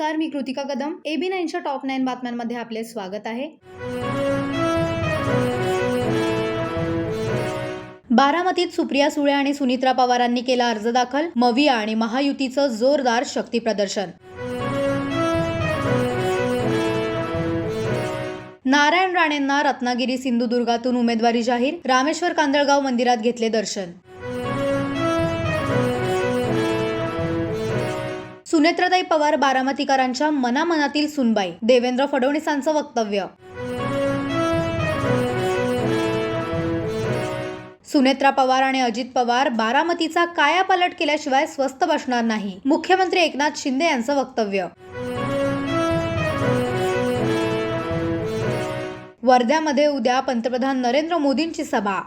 नमस्कार मी कृतिका कदम. एबी नाईनच्या टॉप नाईन बातम्यांमध्ये आपले स्वागत आहे. बारामतीत सुप्रिया सुळे आणि सुनित्रा पवारांनी केला अर्ज दाखल. मविया आणि महायुतीचं जोरदार शक्ती प्रदर्शन. नारायण राणेंना रत्नागिरी सिंधुदुर्गातून उमेदवारी जाहीर. रामेश्वर कांदळगाव मंदिरात घेतले दर्शन. सुनेत्रताई पवार बारामतीकरांच्या मनामनातील सुनबाई देवेंद्र फडणवीसांचं वक्तव्य. सुनेत्रा पवार आणि अजित पवार बारामतीचा कायापालट केल्याशिवाय स्वस्थ बसणार नाही मुख्यमंत्री एकनाथ शिंदे यांचं वक्तव्य. वर्ध्यामध्ये उद्या पंतप्रधान नरेंद्र मोदींची सभा.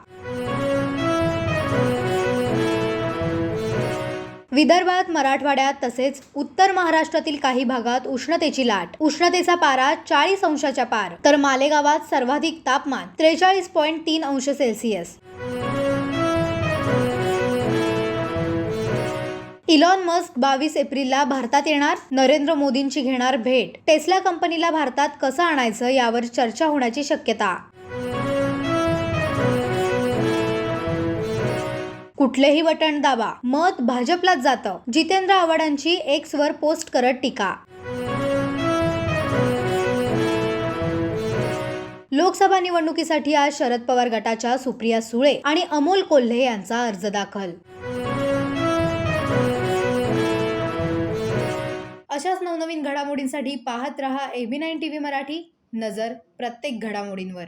विदर्भात मराठवाड्यात तसेच उत्तर महाराष्ट्रातील काही भागात उष्णतेची लाट. उष्णतेचा पारा चाळीस अंशाच्या पार. तर मालेगावात सर्वाधिक तापमान त्रेचाळीस पॉईंट तीन अंश सेल्सिअस. इलॉन मस्क बावीस एप्रिलला भारतात येणार नरेंद्र मोदींची घेणार भेट. टेस्ला कंपनीला भारतात कसं आणायचं यावर चर्चा होण्याची शक्यता. कुठलेही बटण दाबा. मत भाजपलाच जातं. जितेंद्र आव्हाडांची एक्स वर पोस्ट करत टीका. लोकसभा निवडणुकीसाठी आज शरद पवार गटाच्या सुप्रिया सुळे आणि अमोल कोल्हे यांचा अर्ज दाखल. अशाच नवनवीन घडामोडींसाठी पाहत रहा एबी नाईन टीव्ही मराठी. नजर प्रत्येक घडामोडींवर.